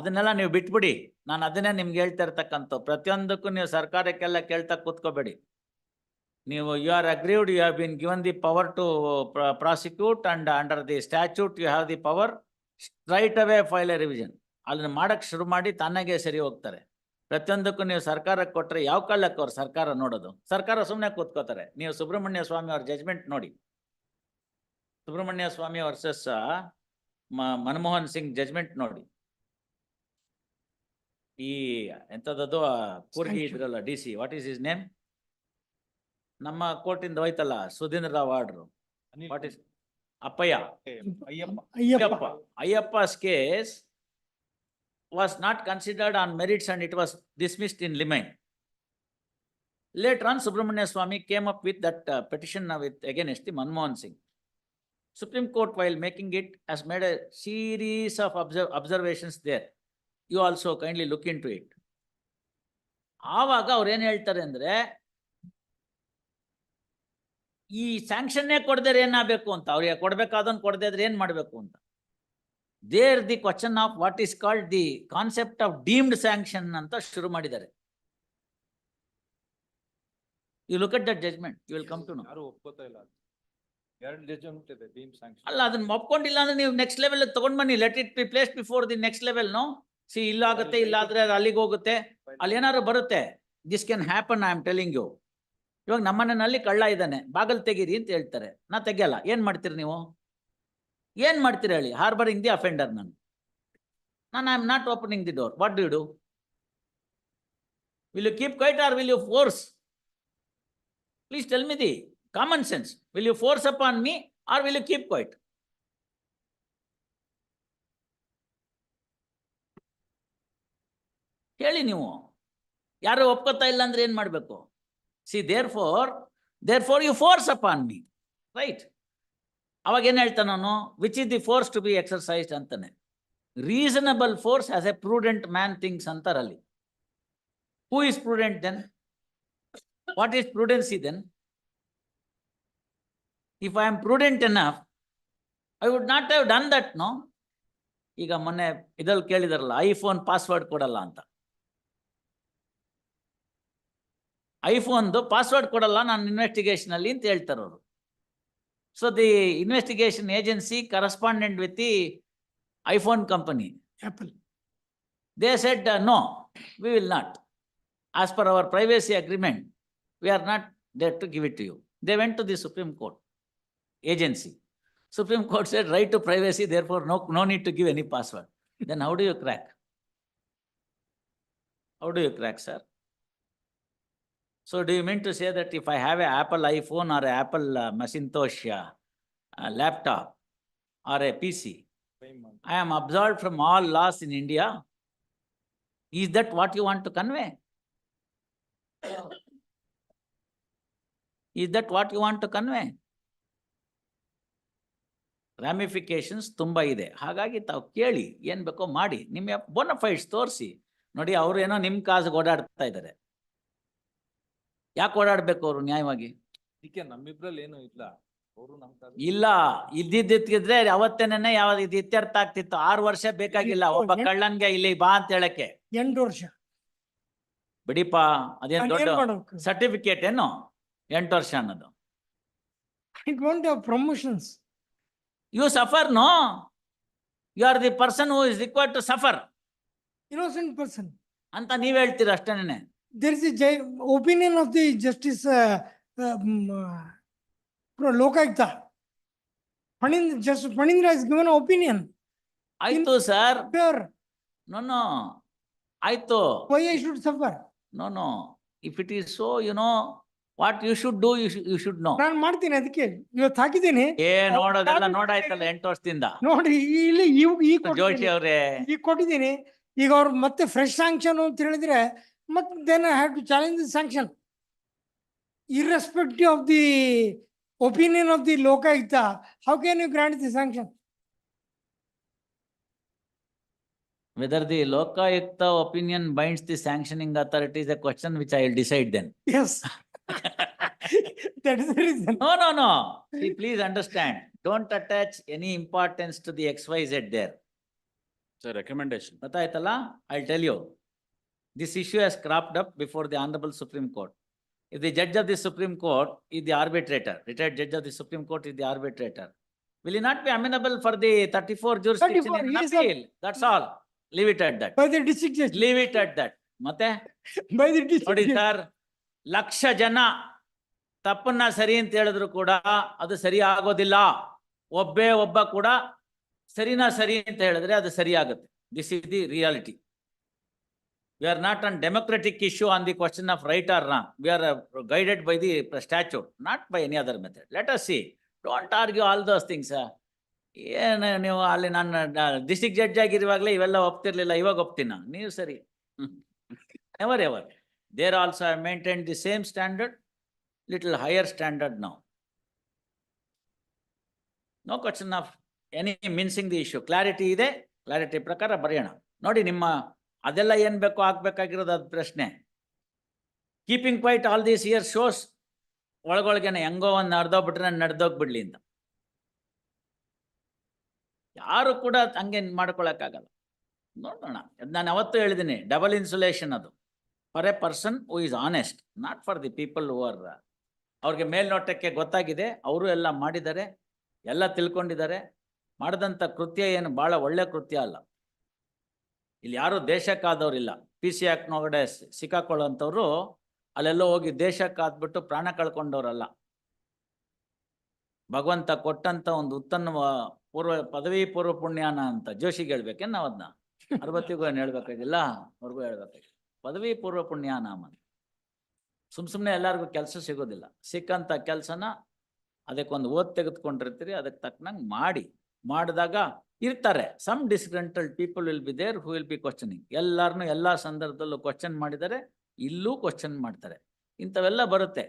ಅದನ್ನೆಲ್ಲ ನೀವು ಬಿಟ್ಬಿಡಿ. ನಾನು ಅದನ್ನೇ ನಿಮ್ಗೆ ಹೇಳ್ತಾ ಇರ್ತಕ್ಕಂಥ ಪ್ರತಿಯೊಂದಕ್ಕೂ ನೀವು ಸರ್ಕಾರಕ್ಕೆಲ್ಲ ಕೇಳ್ತಾ ಕೂತ್ಕೋಬೇಡಿ. ನೀವು you are aggrieved you have been given the power to prosecute and under the statute you have the power straight away file a revision ಅದನ್ನ ಮಾಡಕ್ ಶುರು ಮಾಡಿ ತಾನಾಗೆ ಸರಿ ಹೋಗ್ತಾರೆ. ಪ್ರತಿಯೊಂದಕ್ಕೂ ನೀವು ಸರ್ಕಾರಕ್ಕೆ ಕೊಟ್ಟರೆ ಯಾವ ಕಾಲಕ್ಕೆ ಅವ್ರು ಸರ್ಕಾರ ನೋಡೋದು. ಸರ್ಕಾರ ಸುಮ್ಮನೆ ಕೂತ್ಕೋತಾರೆ. ನೀವು ಸುಬ್ರಹ್ಮಣ್ಯ ಸ್ವಾಮಿ ಅವ್ರ ಜಜ್ಮೆಂಟ್ ನೋಡಿ. ಸುಬ್ರಹ್ಮಣ್ಯ ಸ್ವಾಮಿ ವರ್ಸಸ್ ಮನಮೋಹನ್ ಸಿಂಗ್ ಜಜ್ಮೆಂಟ್ ನೋಡಿ. ಈ ಕೂರ್ಗಿ Sanction. ಇದ್ರಲ್ಲ D C what is his name ನಮ್ಮ ಕೋರ್ಟಿಂದ ಹೋಯ್ತಲ್ಲ Sudhindra Rao order what is Appayya Ayyappa Ayyappa Ayyappa's case was not considered on merits and it was dismissed in limine. Later on, Subramania Swami came up with that uh, petition uh, with against the Manmohan Singh. Supreme Court while making it as made a series of observ- also kindly look into it. ಆವಾಗ ಅವ್ರು ಏನು ಹೇಳ್ತಾರೆ ಅಂದ್ರೆ ಈ ಸ್ಯಾಂಕ್ಷನ್ನೇ ಕೊಡದ್ರೆ ಏನಾಗಬೇಕು ಅಂತ ಅವ್ರಿಗೆ ಕೊಡ್ಬೇಕಾದನ್ ಕೊಡದೇ ಇದ್ರೆ ಏನ್ ಮಾಡ್ಬೇಕು ಅಂತ. There the question of what is called the concept of deemed sanction ಅಂತ ಶುರು ಮಾಡಿದ್ದಾರೆ. You look at that judgment you will come to know ಯಾರು ಒಪ್ಕೋತಾ ಇಲ್ಲ? ಎರಡು ಜಜ್ಮೆಂಟ್ ಇದೆ ಡೀಮ್ ಸ್ಯಾಂಕ್ಷನ್ ಅಲ್ಲ ಅದನ್ನ ಒಪ್ಕೊಂಡಿಲ್ಲ ಅಂದ್ರೆ ನೀವು ನೆಕ್ಸ್ಟ್ ಲೆವೆಲ್ ತಗೊಂಡ್ ಬನ್ನಿ let it be place before the next level no see ಇಲ್ಲಾಗುತ್ತೆ, ಇಲ್ಲಾದ್ರೆ ಅದು ಅಲ್ಲಿಗೆ ಹೋಗುತ್ತೆ. ಅಲ್ಲಿ ಏನಾದ್ರು ಬರುತ್ತೆ. This can happen I am telling you ಇವಾಗ ನಮ್ಮನೆಯಲ್ಲಿ ಕಳ್ಳ ಇದ್ದಾನೆ. ಬಾಗಲ್ ತೆಗೀರಿ ಅಂತ ಹೇಳ್ತಾರೆ. ನಾ ತೆಗಿಯಲ್ಲ. ಏನ್ ಮಾಡ್ತೀರಿ ನೀವು? ಏನ್ ಮಾಡ್ತೀರಿ ಹೇಳಿ? ಹಾರ್ಬರಿಂಗ್ ದಿ ಅಫೆಂಡರ್ ನಾನು. ನಾನು I am not opening the door what do do will you keep quiet or will you force please tell me the common sense will you force up on me or will you keep quiet ಹೇಳಿ ನೀವು. ಯಾರು ಒಪ್ಕೋತಾ ಇಲ್ಲ ಅಂದ್ರೆ ಏನ್ ಮಾಡ್ಬೇಕು? See therefore therefore you force up on me right ಅವಾಗ ಏನ್ ಹೇಳ್ತಾನೆ which is the force to be exercised ಅಂತಾನೆ. Reasonable force as a prudent man things ಅಂತಾರಲ್ಲಿ. Who is prudent then what is prudency then if I am prudent enough I would not have done that no ಈಗ ಮೊನ್ನೆ ಇದ್ರಲ್ಲಿ ಕೇಳಿದಾರಲ್ಲ iPhone password ಕೊಡಲ್ಲ ಅಂತ. ಐಫೋನ್ದು password ಕೊಡಲ್ಲ ನಾನು investigation ಅಲ್ಲಿ ಅಂತ ಹೇಳ್ತಾರೆ ಅವರು so the investigation agency correspondent with the iPhone company Apple they said, uh, no, we will not. As per our privacy agreement, we are not there to give it to you. They went to the Supreme Court agency. Supreme Court said, right to privacy, therefore no, no need to give any password. Then how do you crack? How do you crack, sir? So do you mean to say that if I have an Apple iPhone or an Apple uh, Macintosh uh, uh, laptop or a PC, I am absolved from all laws in India. Is that what you want to convey? Is that what you want to convey? Ramifications ತುಂಬಾ ಇದೆ ಹಾಗಾಗಿ ತಾವು ಕೇಳಿ ಏನು ಬೇಕೋ ಮಾಡಿ ನಿಮ್ಮ ಬೋನಫೈಡ್ಸ್ ತೋರಿಸಿ ನೋಡಿ ಅವರು ಏನೋ ನಿಮ್ಮ ಕಾಸಿಗೆ ಓಡಾಡ್ತಾ ಇದ್ದಾರೆ ಯಾಕೆ ಓಡಾಡ್ಬೇಕು ಅವರು ನ್ಯಾಯವಾಗಿ? ಅದಕ್ಕೆ ನಮ್ಮಿಬ್ರಲ್ಲಿ ಏನು ಇಲ್ಲ. ಅವರು ನಮ್ ಕಾಲ ಇಲ್ಲ. ಇದ್ದಿದ್ದಿದ್ರೆ ಅವತ್ತೇನೆ ಯಾವ ಇದು ಇತ್ಯರ್ಥ ಆಗ್ತಿತ್ತು. ಆರು ವರ್ಷ ಬೇಕಾಗಿಲ್ಲ. ಒಬ್ಬ ಕಳ್ಳನ್ಗೆ ಇಲ್ಲಿ ಬಾ ಅಂತ ಹೇಳಕ್ಕೆ. ಎಂಟು ವರ್ಷ. ಬಿಡಿಪ ಅದೇನ್ ನಾನ್ ದೊಡ್ಡ ಸರ್ಟಿಫಿಕೇಟ್ ಏನು? ಎಂಟು ವರ್ಷ ಅನ್ನೋದು. Promotions you suffer no you are the person who is required to suffer innocent person ಅಂತ ನೀವ್ ಹೇಳ್ತೀರ ಅಷ್ಟೇನೆ there is a opinion of the justice uh, um, uh, pro- Lokayukta. Panindra, Justice Panindra has given opinion, ಆಯ್ತು sir pure, no no ಆಯ್ತು why I should suffer. No no if it is so you know what you should do you should no ನಾನು ಮಾಡ್ತೀನಿ ಅದಕ್ಕೆ. ಇವತ್ತು ಹಾಕಿದ್ದೀನಿ. ಏ ನೋಡೋದೆಲ್ಲ ನೋಡಾಯ್ತಲ್ಲ ಎಂಟು ವರ್ಷದಿಂದ. ನೋಡಿ ಇಲ್ಲಿ ಇವ್ ಈ ಜೋಶಿ ಅವ್ರೆ. ಈ ಕೊಟ್ಟಿದ್ದೀನಿ. ಈಗ ಅವ್ರು ಮತ್ತೆ ಫ್ರೆಶ್ ಸ್ಯಾಂಕ್ಷನ್ ಅಂತ ಹೇಳಿದ್ರೆ But then I have to challenge the sanction. Irrespective of the opinion of the Lokayukta, how can you grant the sanction? Whether the Lokayukta opinion binds the sanctioning authority is a question which I will decide then. Yes. that is the reason. No, no, no. See, please understand. Don't attach any importance to the XYZ there. Sir, recommendation. I'll tell you. This issue has cropped up before the honourable Supreme Court if the judge of the Supreme Court is the arbitrator retired judge of the Supreme Court is the arbitrator will you not be amenable for the thirty four 34, he is a- jurisdiction that's all leave it at that By the district judge, leave it at that ಮತ್ತೆ by the ನೋಡಿ district judge. Sir lakh ಜನ ತಪ್ಪನ್ನ ಸರಿ ಅಂತ ಹೇಳಿದ್ರು ಕೂಡ ಅದು ಸರಿ ಆಗೋದಿಲ್ಲ ಒಬ್ಬೇ ಒಬ್ಬ ಕೂಡ ಸರಿನಾ ಸರಿ ಅಂತ ಹೇಳಿದ್ರೆ ಅದು ಸರಿ ಆಗುತ್ತೆ this is the reality we are not on democratic issue on the question of right or wrong we are guided by the statute not by any other method let us see don't argue all those things ಏನು ನೀವು ಅಲ್ಲಿ ನಾನು district judge ಆಗಿರುವಾಗಲೇ ಇವೆಲ್ಲ ಒಪ್ತಿರ್ಲಿಲ್ಲ ಇವಾಗ ಒಪ್ತೀನ ನೀವು ಸರಿ never ever there also I maintain the same standard little higher standard ನಾವು no question of any mincing the issue clarity ಇದೆ ಕ್ಲಾರಿಟಿ ಪ್ರಕಾರ ಬರೆಯೋಣ ನೋಡಿ ನಿಮ್ಮ ಅದೆಲ್ಲ ಏನ್ ಬೇಕೋ ಆಗಬೇಕಾಗಿರೋದು ಅದು ಪ್ರಶ್ನೆ. Keeping quiet all these year shows ಒಳಗೊಳಗೇನೆ ಹೆಂಗೋ ಒಂದು ನಡೆದೋಗ್ಬಿಟ್ರೆ ನಡೆದೋಗ್ಬಿಡ್ಲಿ ಅಂತ. ಯಾರು ಕೂಡ ಹಂಗೆ ಮಾಡ್ಕೊಳಕ್ಕಾಗಲ್ಲ. ನೋಡೋಣ ನಾನು ಅವತ್ತು ಹೇಳಿದ್ದೀನಿ ಡಬಲ್ ಇನ್ಸುಲೇಷನ್ ಅದು. For a person who is honest not for the people who are ಅವ್ರಿಗೆ ಮೇಲ್ನೋಟಕ್ಕೆ ಗೊತ್ತಾಗಿದೆ, ಅವರು ಎಲ್ಲ ಮಾಡಿದ್ದಾರೆ, ಎಲ್ಲ ತಿಳ್ಕೊಂಡಿದ್ದಾರೆ. ಮಾಡಿದಂಥ ಕೃತ್ಯ ಏನು ಭಾಳ ಒಳ್ಳೆ ಕೃತ್ಯ ಅಲ್ಲ. ಇಲ್ಲಿ ಯಾರು ದೇಶಕ್ಕಾದವ್ರಿಲ್ಲ. ಪಿ ಸಿ ಒಳಗಡೆ ಸಿಕ್ಕಾಕೊಳ್ಳೋಂಥವ್ರು ಅಲ್ಲೆಲ್ಲೋ ಹೋಗಿ ದೇಶಕ್ಕಾದ್ಬಿಟ್ಟು ಪ್ರಾಣ ಕಳ್ಕೊಂಡವ್ರಲ್ಲ. ಭಗವಂತ ಕೊಟ್ಟಂತ ಒಂದು ಉತ್ತಮ ಪೂರ್ವ, ಪದವಿ ಪೂರ್ವ ಪುಣ್ಯಾನ ಅಂತ ಜೋಶಿಗೆ ಹೇಳ್ಬೇಕೇನು ನಾವು ಅದನ್ನ ಅರವತ್ತಿಗೂ ಏನು ಹೇಳ್ಬೇಕಾಗಿಲ್ಲ? ಅವ್ರಿಗೂ ಹೇಳ್ಬೇಕಾಗಿಲ್ಲ. ಪದವಿ ಪೂರ್ವ ಪುಣ್ಯಾನಾಮ ಸುಮ್ ಸುಮ್ನೆ ಎಲ್ಲರಿಗೂ ಕೆಲಸ ಸಿಗೋದಿಲ್ಲ. ಸಿಕ್ಕಂತ ಕೆಲಸನ ಅದಕ್ಕೊಂದು ಓದ್ ತೆಗೆದುಕೊಂಡಿರ್ತೀರಿ ಅದಕ್ಕೆ ತಕ್ಕನಂಗೆ ಮಾಡಿ. ಮಾಡಿದಾಗ ಇರ್ತಾರೆ. Some disgruntled people will be there who will be questioning ಎಲ್ಲರನ್ನೂ ಎಲ್ಲ ಸಂದರ್ಭದಲ್ಲೂ ಕ್ವಶನ್ ಮಾಡಿದರೆ ಇಲ್ಲೂ ಕ್ವಶನ್ ಮಾಡ್ತಾರೆ. ಇಂಥವೆಲ್ಲ ಬರುತ್ತೆ.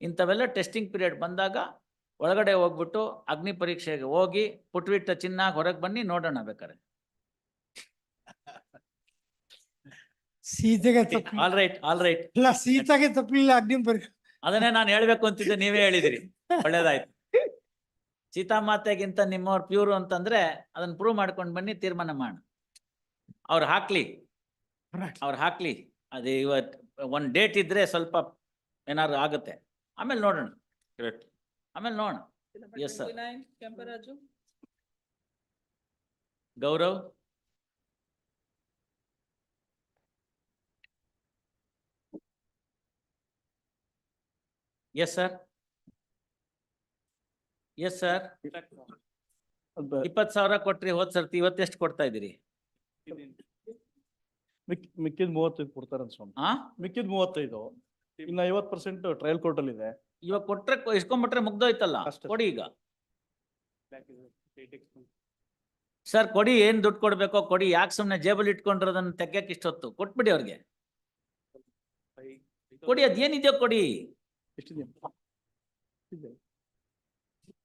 ಇಂಥವೆಲ್ಲ ಟೆಸ್ಟಿಂಗ್ ಪೀರಿಯಡ್ ಬಂದಾಗ ಒಳಗಡೆ ಹೋಗ್ಬಿಟ್ಟು ಅಗ್ನಿ ಪರೀಕ್ಷೆಗೆ ಹೋಗಿ ಪುಟ್ಬಿಟ್ಟ ಚಿನ್ನ ಹೊರಗೆ ಬನ್ನಿ ನೋಡೋಣ ಬೇಕಾರೆ ಸೀತೆಗೆ ಆಲ್ ರೈಟ್ ಆಲ್ ರೈಟ್ ಇಲ್ಲ ಸೀತಾಗೆ ತಪ್ಪಲಿಲ್ಲ ಅಗ್ನಿ ಪರೀಕ್ಷೆ ಅದನ್ನೇ ನಾನು ಹೇಳ್ಬೇಕು ಅಂತಿದ್ದೆ ನೀವೇ ಹೇಳಿದಿರಿ. ಒಳ್ಳೇದಾಯ್ತು. ಸೀತಾಮಾತೆಗಿಂತ ನಿಮ್ಮವ್ರು ಪ್ಯೂರು ಅಂತಂದ್ರೆ ಅದನ್ನ ಪ್ರೂವ್ ಮಾಡ್ಕೊಂಡು ಬನ್ನಿ ತೀರ್ಮಾನ ಮಾಡ. ಅವ್ರು ಹಾಕ್ಲಿ. ಅವ್ರು ಹಾಕ್ಲಿ. ಅದು ಇವತ್ ಒಂದ್ ಡೇಟ್ ಇದ್ರೆ ಸ್ವಲ್ಪ ಏನಾದ್ರು ಆಗುತ್ತೆ. ಆಮೇಲೆ ನೋಡೋಣ. Correct. ಆಮೇಲೆ ನೋಡೋಣ. Yes, sir. Kemparaju. Gaurav? Yes sir yes sir ಇಪ್ಪತ್ ಸಾವಿರ ಕೊಟ್ರಿ ಹೋದ್ ಸರ್ತಿ ಇವತ್ತೆಷ್ಟು ಕೊಡ್ತಾ ಇದ್ದೀರಿ? ಮಿಕ್ ಮಿಕ್ಕಿದ ಮೂವತ್ತೈದು ಕೊಡ್ತಾರೆ ಸ್ವಾಮಿ. ಆ? ಮಿಕ್ಕಿದ ಮೂವತ್ತೈದು. ಇನ್ನ ಐವತ್ ಪರ್ಸೆಂಟ್ ಟ್ರಯಲ್ ಕೋರ್ಟ್ ಅಲ್ಲಿ ಇದೆ. ಇವಾಗ ಕೊಟ್ರೆ ಕೊ- ಇಸ್ಕೊಂಡ್ಬಿಟ್ರೆ ಮುಗ್ದೋಯ್ತಲ್ಲ? ಅಷ್ಟೇ. ಕೊಡಿ ಈಗ. ಸರ್ ಕೊಡಿ ಏನ್ ದುಡ್ಡು ಕೊಡ್ಬೇಕೋ ಕೊಡಿ. ಯಾಕೆ ಸುಮ್ನೆ ಜೇಬಲ್ ಇಟ್ಕೊಂಡಿರೋದನ್ನ ತೆಗ್ಯಕ್ ಇಷ್ಟೊತ್ತು? ಕೊಟ್ಬಿಡಿ ಅವ್ರಿಗೆ. ಕೊಡಿ ಅದೇನಿದೆಯೋ ಕೊಡಿ. ಎಷ್ಟಿದೆ ಇದೆ.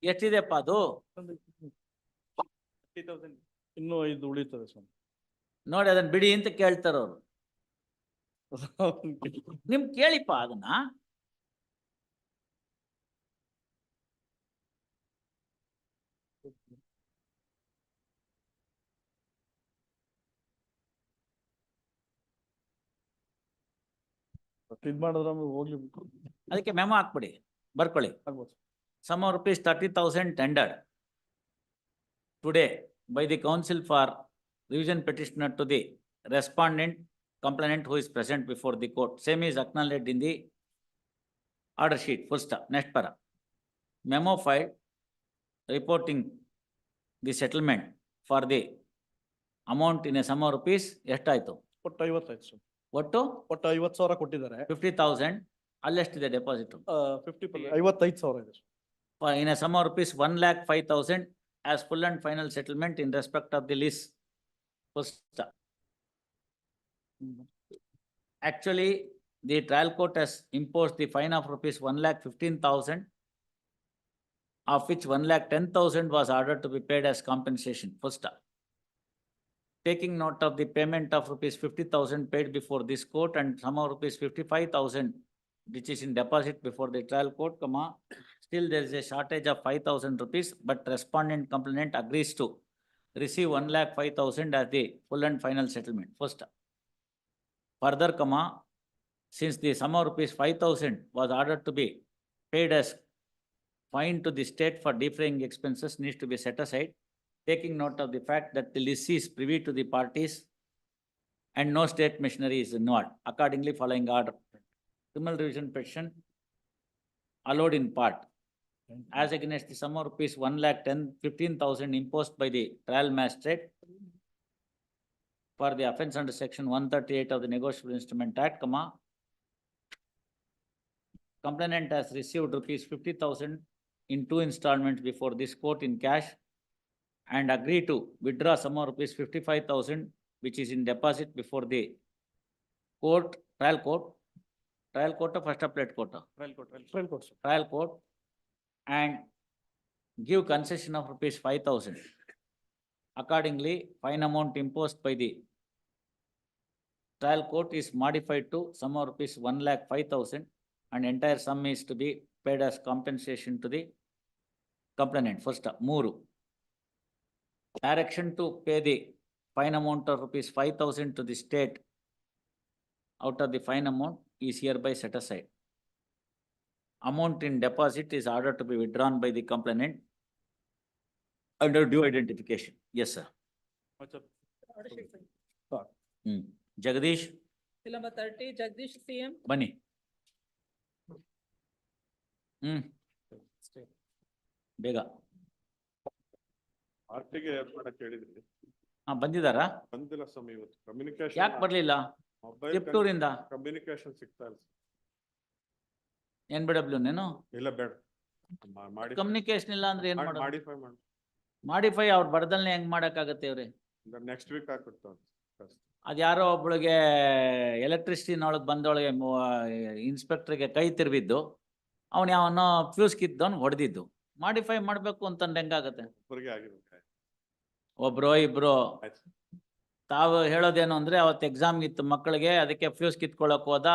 ಎಷ್ಟಿದೆಪ್ಪ ಅದು? ಇನ್ನೂ ಐದು ಉಳಿತದೆ ಸ್ವಾಮಿ. ನೋಡಿ ಅದನ್ನ ಬಿಡಿ ಅಂತ ಕೇಳ್ತಾರ ಅವ್ರು. ನಿಮ್ ಕೇಳಿಪ್ಪ ಅದನ್ನ. ಇದ್ ಮಾಡಿದ್ರೆ ಹೋಗ್ಲಿ ಅದಕ್ಕೆ ಮೆಮೋ ಹಾಕ್ಬಿಡಿ. ಬರ್ಕೊಳ್ಳಿ. ಆಗ್ಬೋದು. sum of rupees thirty thousand tendered today by the council for revision petitioner to the respondent complainant who is present before the court. Same is acknowledged in the order sheet, full stop, next para. Memo filed reporting the settlement for the amount in a sum of rupees, ಎಷ್ಟಾಯ್ತು? ಒಟ್ಟು ಐವತ್ತಾಯ್ತು ಸ್ವಾಮಿ ಒಟ್ಟು ಒಟ್ಟು ಐವತ್ ಸಾವಿರ ಕೊಟ್ಟಿದ್ದಾರೆ fifty thousand ಅಲ್ಲೆಷ್ಟಿದೆ deposit? Fifty ಐವತ್ತೈದು ಸಾವಿರ ಇದೆ in a sum of rupees one lakh five thousand as full and final settlement in respect of the lease. First. Actually, the trial court has imposed the fine of rupees one lakh fifteen thousand, of which one lakh ten thousand was ordered to be paid as compensation, first. Taking note of the payment of rupees fifty thousand paid before this court and sum of rupees fifty-five thousand which is in deposit before the trial court, comma, still there is a shortage of five thousand rupees, but respondent complainant agrees to receive one lakh five thousand as the full and final settlement, first. Further, comma, since the sum of rupees five thousand was ordered to be paid as fine to the state for defraying expenses needs to be set aside, taking note of the fact that the lessee is privy to the parties and no state machinery is involved. Accordingly, following order, criminal revision petition allowed in part as against the sum of rupees one lakh ten, fifteen thousand imposed by the trial magistrate for the offence under section one thirty-eight of the Negotiable Instrument Act, comma, complainant has received rupees fifty thousand in two installments before this court in cash and agree to withdraw sum of rupees fifty-five thousand, which is in deposit before the court, trial court, trial court or first appellate court? Trial court, trial court, trial court and give concession of rupees five thousand. Accordingly, fine amount imposed by the trial court is modified to sum of rupees one lakh five thousand and entire sum is to be paid as compensation to the complainant. First, ಮೂರು. Direction to pay the fine amount of rupees five thousand to the state out of the fine amount is hereby set aside amount in deposit is ordered to be withdrawn by the complainant under due identification. Yes, sir. What's up? Hmm. Jagadish, Bill number thirty, Jagdish CM. ಬನ್ನಿ. ಹ್ಮ್. ಬೇಗ. ಆರ್ಟಿಗೆ ಏರ್ಪಡಕ್ ಹೇಳಿದ್ರಿ ಹಾ, ಬಂದಿದಾರಾ? ಬಂದಿಲ್ಲ ಸ್ವಾಮಿ ಇವತ್ತು communication ಯಾಕೆ ಬರ್ಲಿಲ್ಲ? ತಿಪ್ಟೂರಿಂದ communication ಸಿಗ್ತಾ ಇಲ್ಲ ಎನ್ ಬಿ ಡಬ್ಲ್ಯೂ ನೇನು? ಇಲ್ಲ ಬೇಡ. ಮಾ- ಮಾಡಿ ಕಮ್ಯುನಿಕೇಶನ್ ಇಲ್ಲ ಅಂದ್ರೆ ಏನ್ ಮಾಡೋದು? ಮಾಡಿಫೈ ಮಾಡಿ. ಮಾಡಿಫೈ ಅವ್ರ ಬರ್ದಲ್ನೇ ಹೆಂಗ್ ಮಾಡಕ್ಕಾಗತ್ತೆ ಇವ್ರಿ? ನೆಕ್ಸ್ಟ್ ವೀಕ್ ಅದ್ ಅದ್ಯಾರೋ ಒಬ್ಳಿಗೆ ಎಲೆಕ್ಟ್ರಿಸಿಟಿನೊಳಗ್ ಬಂದೊಳಗೆ ಇನ್ಸ್ಪೆಕ್ಟರ್ಗೆ ಕೈ ತಿರ್ಬಿದ್ದು ಅವನ್ ಯಾವನೋ ಫ್ಯೂಸ್ ಕಿದ್ದವನ್ ಹೊಡೆದಿದ್ದು. ಮಾಡಿಫೈ ಮಾಡ್ಬೇಕು ಅಂತಂದ್ ಹೆಂಗಾಗತ್ತೆ ಒಬ್ಬರಿಗೆ ಇಬ್ರು ಒಬ್ರೋ ಇಬ್ರೋ. ಆಯ್ತು. ತಾವು ಹೇಳೋದೇನು ಅಂದ್ರೆ ಅವತ್ತು ಎಕ್ಸಾಮ್ ಇತ್ತು ಮಕ್ಕಳಿಗೆ ಅದಕ್ಕೆ ಫ್ಯೂಸ್ ಕಿತ್ಕೊಳಕ್ ಹೋದ.